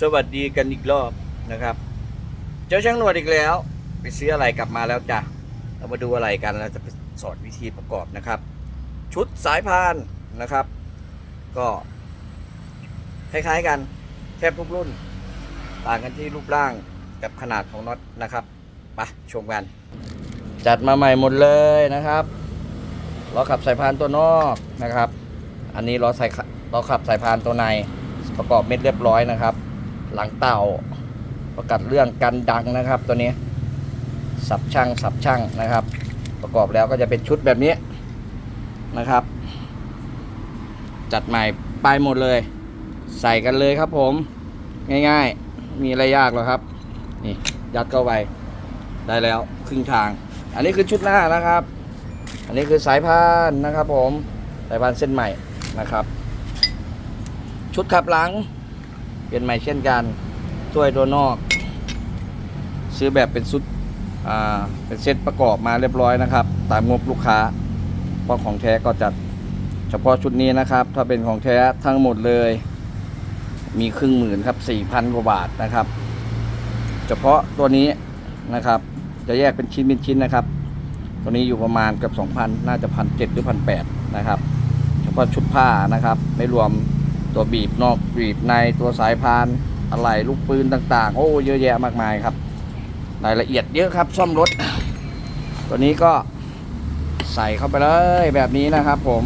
สวัสดีกันอีกรอบนะครับ เจ้าช่างหนวดอีกแล้ว ไปซื้ออะไรกลับมาแล้วจ้ะเรามาดูอะไรกันแล้วจะไปสอนวิธีประกอบนะครับ ชุดสายพานนะครับ ก็คล้ายๆกันแทบทุกรุ่น ต่างกันที่รูปร่างกับขนาดของน็อตนะครับไปชมกัน จัดมาใหม่หมดเลยนะครับล้อขับสายพานตัวนอกนะครับ อันนี้ล้อสายล้อขับสายพานตัวในประกอบเม็ดเรียบร้อยนะครับ หลังเต่าประกัดเรื่องกันดังนะครับ ตัวนี้ สับช่างสับช่างนะครับ ประกอบแล้วก็จะเป็นชุดแบบนี้นะครับ จัดใหม่ไปหมดเลย ใส่กันเลยครับผม ง่ายๆ มีอะไรยากหรอครับ นี่ยัดเข้าไปได้แล้วครึ่งทาง อันนี้คือชุดหน้านะครับ อันนี้คือสายพานนะครับผม สายพานเส้นใหม่นะครับ ชุดขับหลัง เปลี่ยนใหม่เช่นกันถ้วยตัวนอก ซื้อแบบเป็นชุดเป็นเซตประกอบมาเรียบร้อยนะครับ ตามงบลูกค้า เพราะของแท้ก็จัดเฉพาะชุดนี้นะครับ ถ้าเป็นของแท้ทั้งหมดเลย มีครึ่งหมื่นครับสี่พันกว่าบาทนะครับ เฉพาะตัวนี้นะครับ จะแยกเป็นชิ้นเป็นชิ้นนะครับ ตัวนี้อยู่ประมาณเกับ2,000น่าจะพันเหรือพันแนะครับ เฉพาะชุดผ้านะครับ ไม่รวม ตัวบีบนอกบีบในตัวสายพานอะไรลูกปืนต่าง ๆ โอ้เยอะแยะมากมายครับรายละเอียดเยอะครับซ่อมรถ ตัวนี้ก็ใส่เข้าไปเลยแบบนี้นะครับ ผม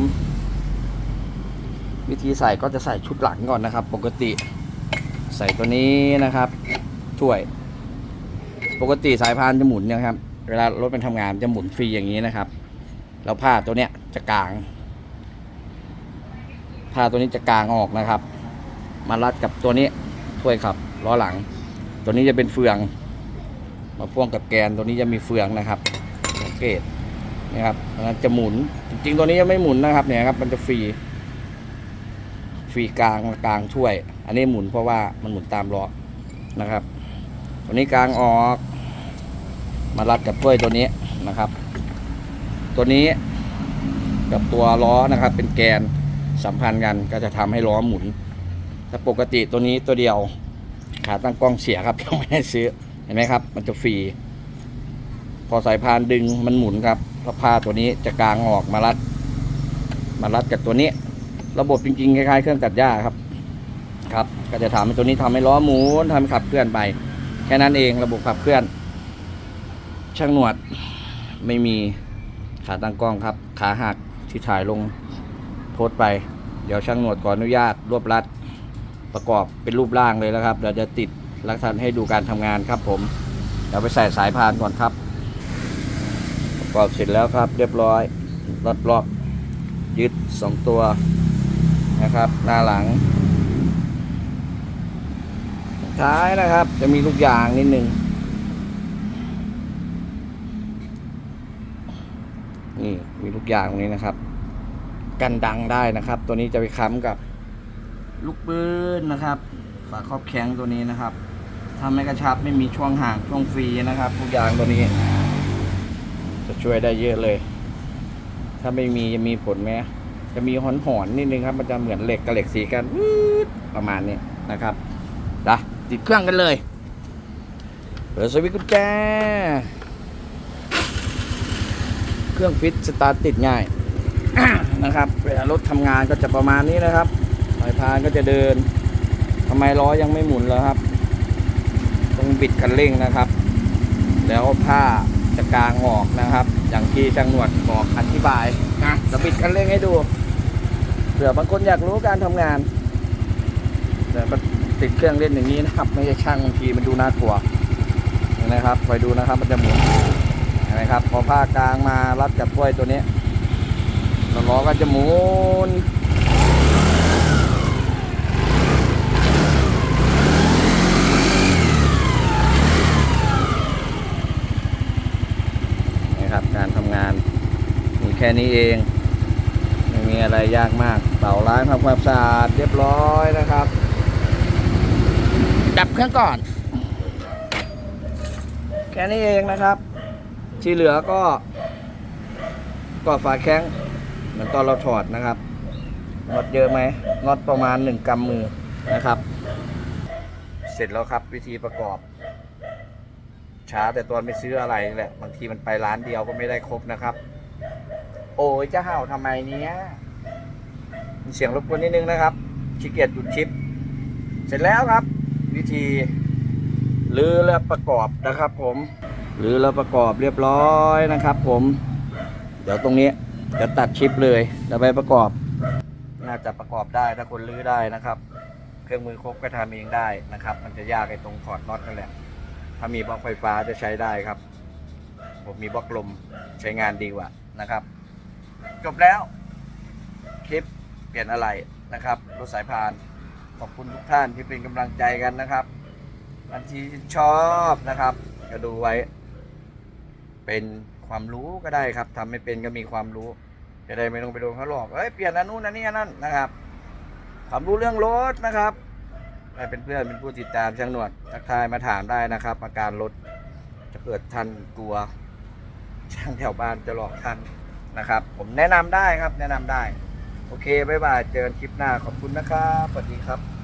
วิธีใส่ก็จะใส่ชุดหลังก่อนนะครับ ปกติ ใส่ตัวนี้นะครับถ้วย ปกติสายพานจะหมุนนะครับ เวลารถมันทำงานจะหมุนฟรีอย่างนี้นะครับ แล้วผ้าตัวเนี้ยจะกลาง ผ้าตัวนี้จะกางออกนะครับ มารัดกับตัวนี้ถ้วยขับล้อหลัง ตัวนี้จะเป็นเฟือง มาพ่วงกับแกนตัวนี้จะมีเฟืองนะครับสังเกตนะครับมันจะหมุนจริงๆตัวนี้ยังไม่หมุนนะครับเนี่ยครับมันจะฟรีฟรีกลางกลางถ้วย อันนี้หมุนเพราะว่ามันหมุนตามล้อนะครับ ตัวนี้กลางออก มารัดกับถ้วยตัวนี้นะครับ ตัวนี้กับตัวล้อนะครับ เป็นแกน สัมพันธ์กันก็จะทำให้ล้อหมุนถ้าปกติตัวนี้ตัวเดียวขาตั้งกล้องเสียครับยังไม่ได้ซื้อเห็นไหมครับ มันจะฟรีพอสายพานดึงมันหมุนครับพระผ้าตัวนี้จะกางออกมารัด มารัดกับตัวนี้ ระบบจริงๆคล้ายๆเครื่องตัดหญ้าครับ ครับ ก็จะทำให้ตัวนี้ทำให้ล้อหมุนทำให้ขับเคลื่อนไปแค่นั้นเองระบบขับเคลื่อน ช่างหนวดไม่มีขาตั้งกล้องครับ ขาหักที่ถ่ายลง โพสต์ไป เดี๋ยวช่างหนวดขออนุญาตรวบรัด ประกอบเป็นรูปร่างเลยแล้วครับเดี๋ยวจะติดลักษณะให้ดูการทำงานครับผมเดี๋ยวไปใส่สายพานก่อนครับ ประกอบเสร็จแล้วครับ เรียบร้อยรถล็อกยึดสองตัวนะครับ หน้าหลังท้ายนะครับ จะมีลูกยางนิดนึงนี่มีลูกยางตรงนี้นะครับ กันดังได้นะครับ ตัวนี้จะไปค้ำกับลูกปืนนะครับ ฝาครอบแข็งตัวนี้นะครับทำให้กระชับไม่มีช่วงห่างช่วงฟรีนะครับลูกยางตัวนี้ จะช่วยได้เยอะเลย ถ้าไม่มีจะมีผลไหมจะมีหอนหอนๆนิดนึงครับ มันจะเหมือนเหล็กกับเหล็กสีกันประมาณนี้นะครับนะติดเครื่องกันเลยเปิดสวิตช์กุญแจเครื่องฟิตสตาร์ทติดง่าย นะครับ เวลารถทำงานก็จะประมาณนี้นะครับสายพานก็จะเดินทำไมล้อยังไม่หมุนเลยครับ ต้องบิดคันเร่งนะครับ แล้วผ้าจะกลางออกนะครับ อย่างที่ช่างหนวดบอกอธิบายนะจะบิดคันเร่งให้ดูเผื่อบางคนอยากรู้การทำงานแต่ติดเครื่องเล่นอย่างนี้นะครับ ไม่ใช่ช่างบางทีมันดูน่ากลัวนะครับคอยดูนะครับมันจะหมุนนไหมครับ พอผ้ากลางมารัดกับถ้วยตัวนี้ แล้วล้อก็จะหมุนนี่ครับการทำงาน มีแค่นี้เอง ไม่มีอะไรยากมากเป่าล้างทำความสะอาดเรียบร้อยนะครับ ดับเครื่องก่อน แค่นี้เองนะครับ ที่เหลือก็กอดฝาแข้ง เหมือนตอนเราถอดนะครับน็อตเยอะไหมน็อตประมาณหนึ่งกำมือนะครับ เสร็จแล้วครับวิธีประกอบ ช้าแต่ตอนไม่ซื้ออะไรนี่แหละบางทีมันไปร้านเดียวก็ไม่ได้ครบนะครับ โอ้ยจะเห่าทำไมเนี้ยเสียงรบกวนนิดนึงนะครับขี้เกียจหยุดชิป เสร็จแล้วครับ วิธีรื้อและประกอบนะครับ ผมรื้อแล้วประกอบเรียบร้อยนะครับ ผม เดี๋ยวตรงนี้ จะตัดชิปเลยแล้วไปประกอบ น่าจะประกอบได้ถ้าคนรื้อได้นะครับ เครื่องมือครบก็ทำเองได้นะครับ มันจะยากไอ้ตรงถอดน็อตนั่นแหละ ถ้ามีบล็อกไฟฟ้าจะใช้ได้ครับ ผมมีบล็อกลมใช้งานดีกว่านะครับ จบแล้ว คลิปเปลี่ยนอะไรนะครับรถสายพานขอบคุณทุกท่านที่เป็นกำลังใจกันนะครับอันที่ชอบนะครับ ก็ดูไว้ เป็น ความรู้ก็ได้ครับทำไม่เป็นก็มีความรู้ จะได้ไม่ต้องไปโดนเขาหลอกเอ้ยเปลี่ยนอันนู้นอันนี้อันนั้นนะครับความรู้เรื่องรถนะครับใครเป็นเพื่อนเป็นผู้ติดตามช่างหนวดทักทายมาถามได้นะครับ อาการรถจะเกิดท่านกลัวช่างแถวบ้านจะหลอกท่านนะครับ ผมแนะนำได้ครับแนะนำได้ โอเคบ๊ายบายเจอกันคลิปหน้าขอบคุณนะครับสวัสดีครับ